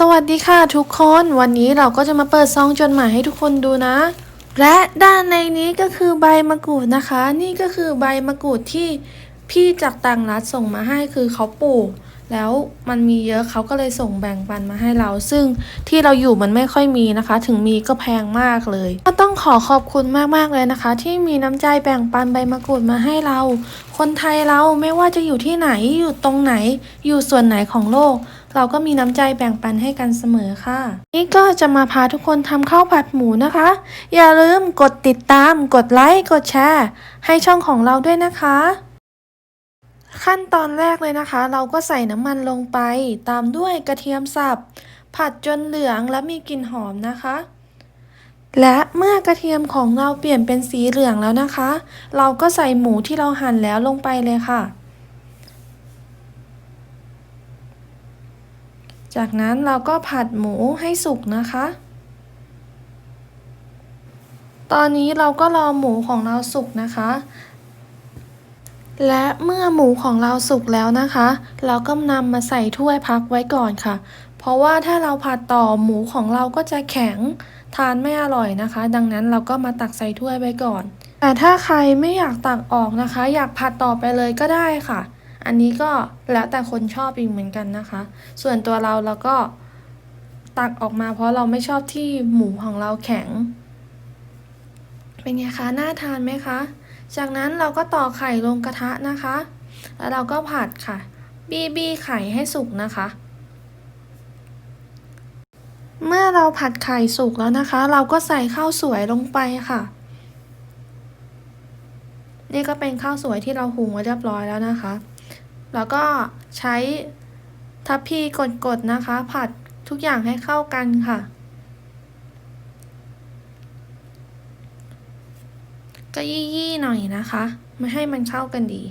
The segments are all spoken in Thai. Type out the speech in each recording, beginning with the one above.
สวัสดีค่ะทุกคนวันนี้เราก็จะมาเปิดซองจดหมายให้ทุกคนดูนะ และด้านในนี้ก็คือใบมะกรูดนะคะ นี่ก็คือใบมะกรูดที่พี่จากต่างรัฐส่งมาให้คือเขาปลูก แล้วมันมีเยอะเขาก็เลยส่งแบ่งปันมาให้เรา ซึ่งที่เราอยู่มันไม่ค่อยมีนะคะ ถึงมีก็แพงมากเลย ก็ต้องขอขอบคุณมากๆเลยนะคะ ที่มีน้ำใจแบ่งปันใบมะกรูดมาให้เรา คนไทยเราไม่ว่าจะอยู่ที่ไหนอยู่ตรงไหน อยู่ส่วนไหนของโลก เราก็มีน้ำใจแบ่งปันให้กันเสมอค่ะ นี่ก็จะมาพาทุกคนทำข้าวผัดหมูนะคะ อย่าลืมกดติดตาม กดไลค์กดแชร์ให้ช่องของเราด้วยนะคะ ขั้นตอนแรกเลยนะคะ เราก็ใส่น้ำมันลงไป ตามด้วยกระเทียมสับ ผัดจนเหลืองและมีกลิ่นหอมนะคะ และเมื่อกระเทียมของเราเปลี่ยนเป็นสีเหลืองแล้วนะคะ เราก็ใส่หมูที่เราหั่นแล้วลงไปเลยค่ะ จากนั้นเราก็ผัดหมูให้สุกนะคะ ตอนนี้เราก็รอหมูของเราสุกนะคะ และเมื่อหมูของเราสุกแล้วนะคะ เราก็นำมาใส่ถ้วยพักไว้ก่อนค่ะ เพราะว่าถ้าเราผัดต่อหมูของเราก็จะแข็งทานไม่อร่อยนะคะ ดังนั้นเราก็มาตักใส่ถ้วยไว้ก่อน แต่ถ้าใครไม่อยากตักออกนะคะ อยากผัดต่อไปเลยก็ได้ค่ะ อันนี้ก็แล้วแต่คนชอบอีกเหมือนกันนะคะ ส่วนตัวเราเราก็ตักออกมา เพราะเราไม่ชอบที่หมูของเราแข็ง เป็นไงคะน่าทานไหมคะ จากนั้นเราก็ต่อไข่ลงกระทะนะคะ แล้วเราก็ผัดค่ะ บี้บี้ไข่ให้สุกนะคะ เมื่อเราผัดไข่สุกแล้วนะคะ เราก็ใส่ข้าวสวยลงไปค่ะ นี่ก็เป็นข้าวสวยที่เราหุงไว้เรียบร้อยแล้วนะคะ แล้วก็ใช้ทัพพีกดๆนะคะ ผัดทุกอย่างให้เข้ากันค่ะ ก็ยี่ๆหน่อยนะคะ ไม่ให้มันเข้ากันดี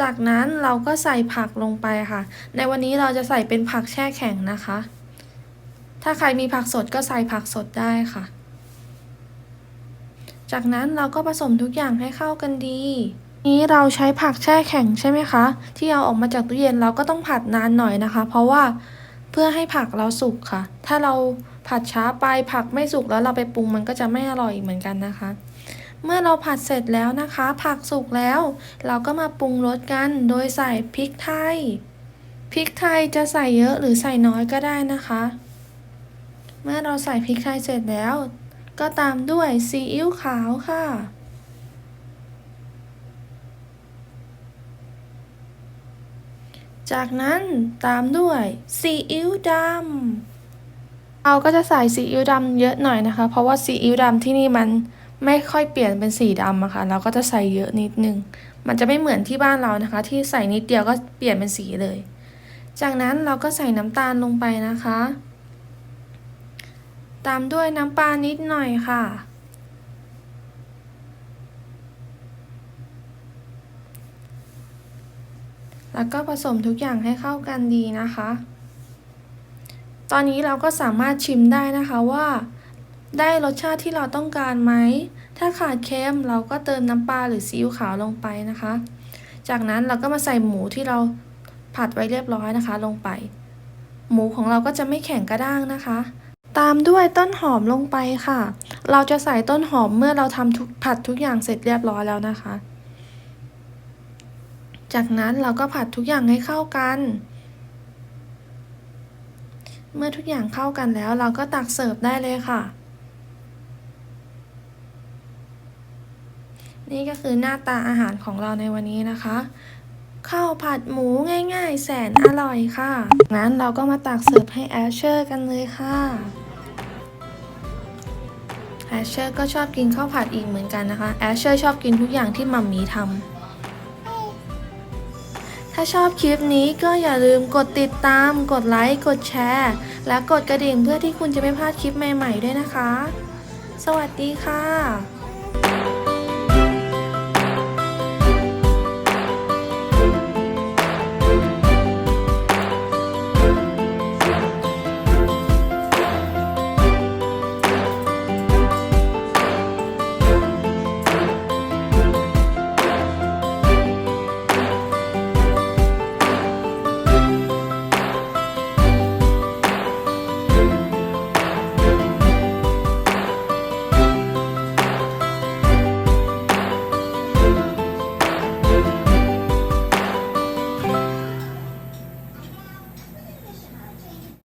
จากนั้นเราก็ใส่ผักลงไปค่ะ ในวันนี้เราจะใส่เป็นผักแช่แข็งนะคะ ถ้าใครมีผักสดก็ใส่ผักสดได้ค่ะ จากนั้นเราก็ผสมทุกอย่างให้เข้ากันดีนี้เราใช้ผักแช่แข็งใช่ไหมคะ ที่เอาออกมาจากตู้เย็นเราก็ต้องผัดนานหน่อยนะคะ เพราะว่าเพื่อให้ผักเราสุกค่ะ ถ้าเราผัดช้าไปผักไม่สุกแล้วเราไปปรุงมันก็จะไม่อร่อยเหมือนกันนะคะ เมื่อเราผัดเสร็จแล้วนะคะ ผักสุกแล้ว เราก็มาปรุงรสกันโดยใส่พริกไทยพริกไทยจะใส่เยอะหรือใส่น้อยก็ได้นะคะ เมื่อเราใส่พริกไทยเสร็จแล้ว ก็ตามด้วยซีอิ๊วขาวค่ะ จากนั้นตามด้วยซีอิ๊วดำเราก็จะใส่ซีอิ๊วดำเยอะหน่อยนะคะ เพราะว่าซีอิ๊วดำที่นี่มัน ไม่ค่อยเปลี่ยนเป็นสีดำอะค่ะเราก็จะใส่เยอะนิดนึง มันจะไม่เหมือนที่บ้านเรานะคะ ที่ใส่นิดเดียวก็เปลี่ยนเป็นสีเลย จากนั้นเราก็ใส่น้ำตาลลงไปนะคะ ตามด้วยน้ำปลานิดหน่อยค่ะแล้วก็ผสมทุกอย่างให้เข้ากันดีนะคะ ตอนนี้เราก็สามารถชิมได้นะคะว่า ได้รสชาติที่เราต้องการไหม ถ้าขาดเค็มเราก็เติมน้ำปลาหรือซีอิ๊วขาวลงไปนะคะ จากนั้นเราก็มาใส่หมูที่เราผัดไว้เรียบร้อยนะคะ ลงไป หมูของเราก็จะไม่แข็งกระด้างนะคะ ตามด้วยต้นหอมลงไปค่ะ เราจะใส่ต้นหอมเมื่อเราทำทุกผัดทุกอย่างเสร็จเรียบร้อยแล้วนะคะ จากนั้นเราก็ผัดทุกอย่างให้เข้ากัน เมื่อทุกอย่างเข้ากันแล้วเราก็ตักเสิร์ฟได้เลยค่ะ นี่ก็คือหน้าตาอาหารของเราในวันนี้นะคะข้าวผัดหมูง่ายๆ แสนอร่อยค่ะงั้นเราก็มาตักเสิร์ฟให้แอชเชอร์กันเลยค่ะแอชเชอร์ก็ชอบกินข้าวผัดอีกเหมือนกันนะคะแอชเชอร์ชอบกินทุกอย่างที่มัมมี่ทำถ้าชอบคลิปนี้ก็อย่าลืมกดติดตาม กดไลค์ กดแชร์ และกดกระดิ่งเพื่อที่คุณจะไม่พลาดคลิปใหม่ๆด้วยนะคะ สวัสดีค่ะ